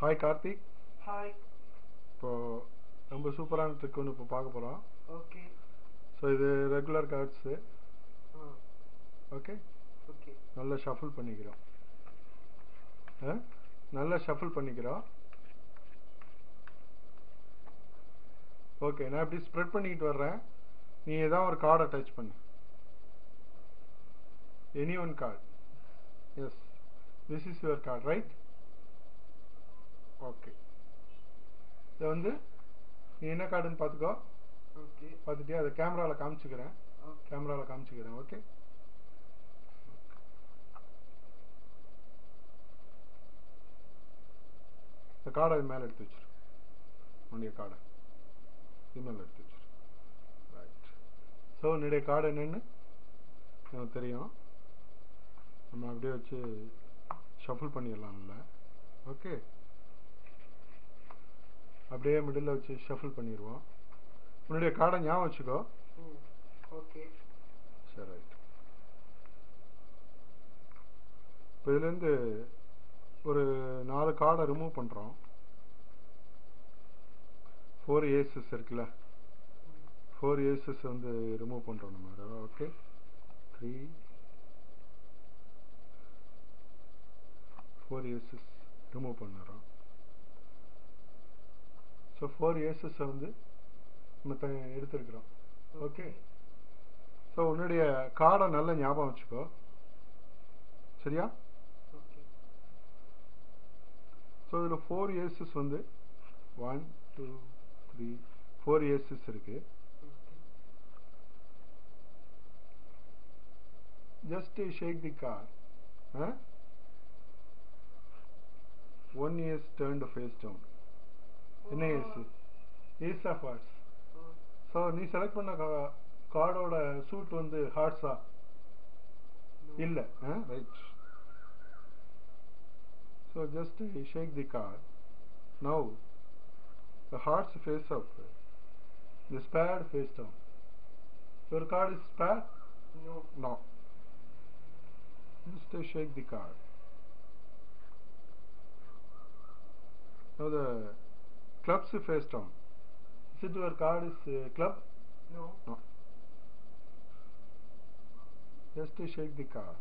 Hi Karthik hi இப்போ ரொம்ப சூப்பரான ட்ரிக் ஒன்று இப்போ பார்க்க போகிறோம் ஓகே ஸோ இது ரெகுலர் கார்ட்ஸு ஓகே ஓகே நல்லா ஷஃபிள் பண்ணிக்கிறோம். நல்லா ஷஃபிள் பண்ணிக்கிறோம். ஓகே நான் இப்படி ஸ்ப்ரெட் பண்ணிக்கிட்டு வர்றேன். நீ ஏதாவது ஒரு கார்டை டச் பண்ணு. Any one card yes this is your card right okay இதை வந்து நீ என்ன கார்டுன்னு பார்த்துக்கோ. ஓகே. பார்த்துட்டே அதை கேமராவில் காமிச்சுக்கிறேன். கேமராவில் காமிச்சுக்கிறேன் ஓகே? இந்த கார்டை இது மேலே எடுத்து வச்சிரு. உன்னுடைய கார்டை இது மேலே எடுத்து வச்சிரு. ரைட் ஸோ உன்னுடைய கார்டு என்னன்னு எனக்கு தெரியும். நம்ம அப்படியே வச்சு ஷஃபிள் பண்ணிடலாம்ல. ஓகே அப்படியே மிடில் வச்சு ஷஃபிள் பண்ணிடுவோம் உன்னுடைய கார்டை ஞாபகம் வச்சுக்கோ. ஓகே சரி ரைட் இப்போ இதுலேருந்து ஒரு நாலு கார்டை ரிமூவ் பண்ணுறோம் ஃபோர் ஏசஸ் இருக்குல்ல? ஃபோர் ஏசஸ் வந்து ரிமூவ் பண்ணுறோம் நம்ம okay three four aces remove பண்ணுறோம் ஸோ ஃபோர் ஏசஸை வந்து நம்ம த எடுத்துருக்குறோம். ஓகே ஸோ உன்னுடைய கார்டை நல்ல ஞாபகம் வச்சுக்கோ. சரியா? ஸோ இதில் ஃபோர் ஏசஸ் வந்து one two three four aces இருக்கு. Just shake the card one years turn face down என்ன ace ace of hearts so நீ செலக்ட் பண்ண கார்டோட சூட் வந்து ஹார்ட்ஸா இல்லை right so just shake the card now the hearts face up the spade face down your card is spade no No. Just uh, shake the card. Now the clubs face down. Is it your card is uh, club? No No. Just uh, shake the card.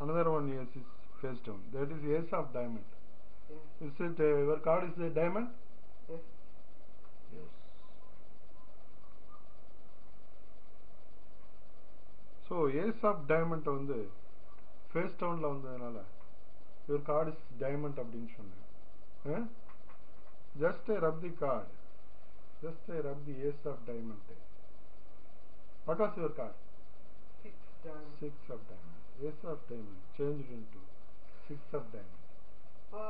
Another one yes is face down. That is ace of diamond. Yes Is it uh, your card is a diamond? Yes Yes. So ace of diamond வந்து face டவுனில் வந்ததுனால your card is diamond அப்படின்னு சொன்னேன் just rub the card just rub the ace of diamond what was your card six time six of diamond ace of diamond change into six of diamond வா